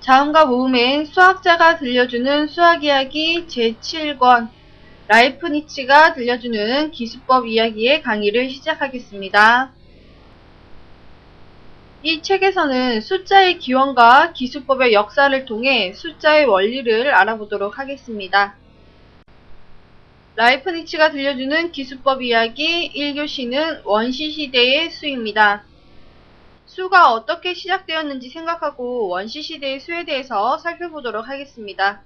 자음과 모음엔 수학자가 들려주는 수학 이야기 제7권 라이프니츠가 들려주는 기수법 이야기의 강의를 시작하겠습니다. 이 책에서는 숫자의 기원과 기수법의 역사를 통해 숫자의 원리를 알아보도록 하겠습니다. 라이프니츠가 들려주는 기수법 이야기 1교시는 원시 시대의 수입니다. 수가 어떻게 시작되었는지 생각하고 원시 시대의 수에 대해서 살펴보도록 하겠습니다.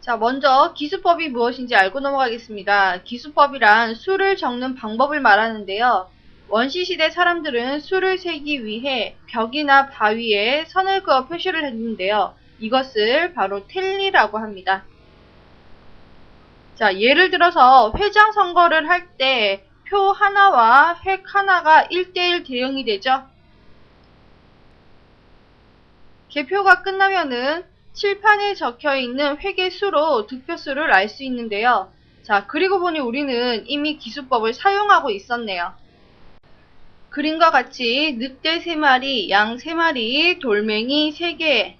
자, 먼저 기수법이 무엇인지 알고 넘어가겠습니다. 기수법이란 수를 적는 방법을 말하는데요. 원시 시대 사람들은 수를 세기 위해 벽이나 바위에 선을 그어 표시를 했는데요. 이것을 바로 텔리라고 합니다. 자, 예를 들어서 회장 선거를 할 때 표 하나와 획 하나가 1대1 대응이 되죠. 개표가 끝나면은 칠판에 적혀 있는 획의 수로 득표수를 알 수 있는데요. 자, 그리고 보니 우리는 이미 기수법을 사용하고 있었네요. 그림과 같이 늑대 3마리, 양 3마리, 돌멩이 3개.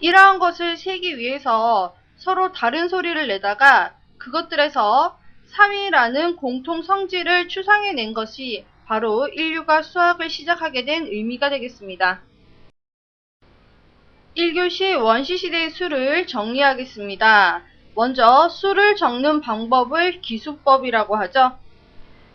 이러한 것을 세기 위해서 서로 다른 소리를 내다가 그것들에서 3이라는 공통 성질을 추상해낸 것이 바로 인류가 수학을 시작하게 된 의미가 되겠습니다. 1교시 원시시대의 수를 정리하겠습니다. 먼저 수를 적는 방법을 기수법이라고 하죠.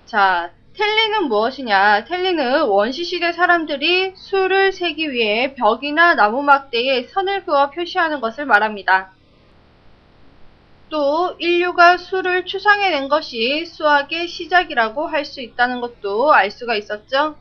자, 텔리는 무엇이냐? 텔리는 원시시대 사람들이 수를 세기 위해 벽이나 나무 막대에 선을 그어 표시하는 것을 말합니다. 또 인류가 수를 추상해낸 것이 수학의 시작이라고 할 수 있다는 것도 알 수가 있었죠.